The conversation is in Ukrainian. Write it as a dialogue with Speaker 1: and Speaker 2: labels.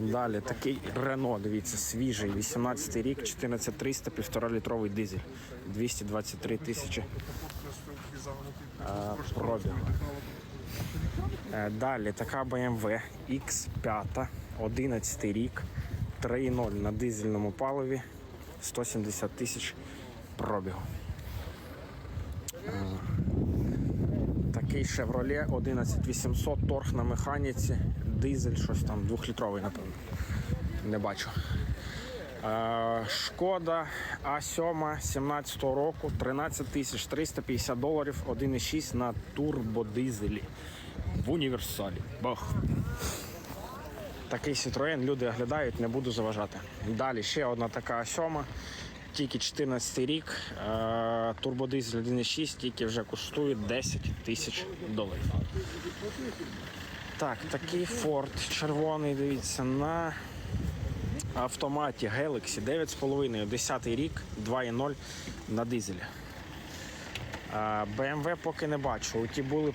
Speaker 1: Далі такий Рено, дивіться, свіжий, 18 рік, 14300, півтора літровий дизель, 223 тисячі е, пробігу. Е, Далі така BMW X5, 11 рік, 3.0 на дизельному паливі, 170 тисяч пробігу. Такий Chevrolet 11800 торг на механіці, дизель, щось там, двохлітровий, напевно. Не бачу. Е, Шкода А7 17 року, 13 тисяч 350 доларів, 1,6 на турбодизелі. В універсалі. Бах. Такий Citroën люди оглядають, не буду заважати. Далі ще одна така А7, тільки 14 рік, е, турбодизель 1,6, тільки вже коштує 10 тисяч доларів. Так, такий Ford червоний, дивіться, на автоматі Galaxy 9,5, 10 рік, 2,0 на дизелі. Е, BMW поки не бачу. Ті були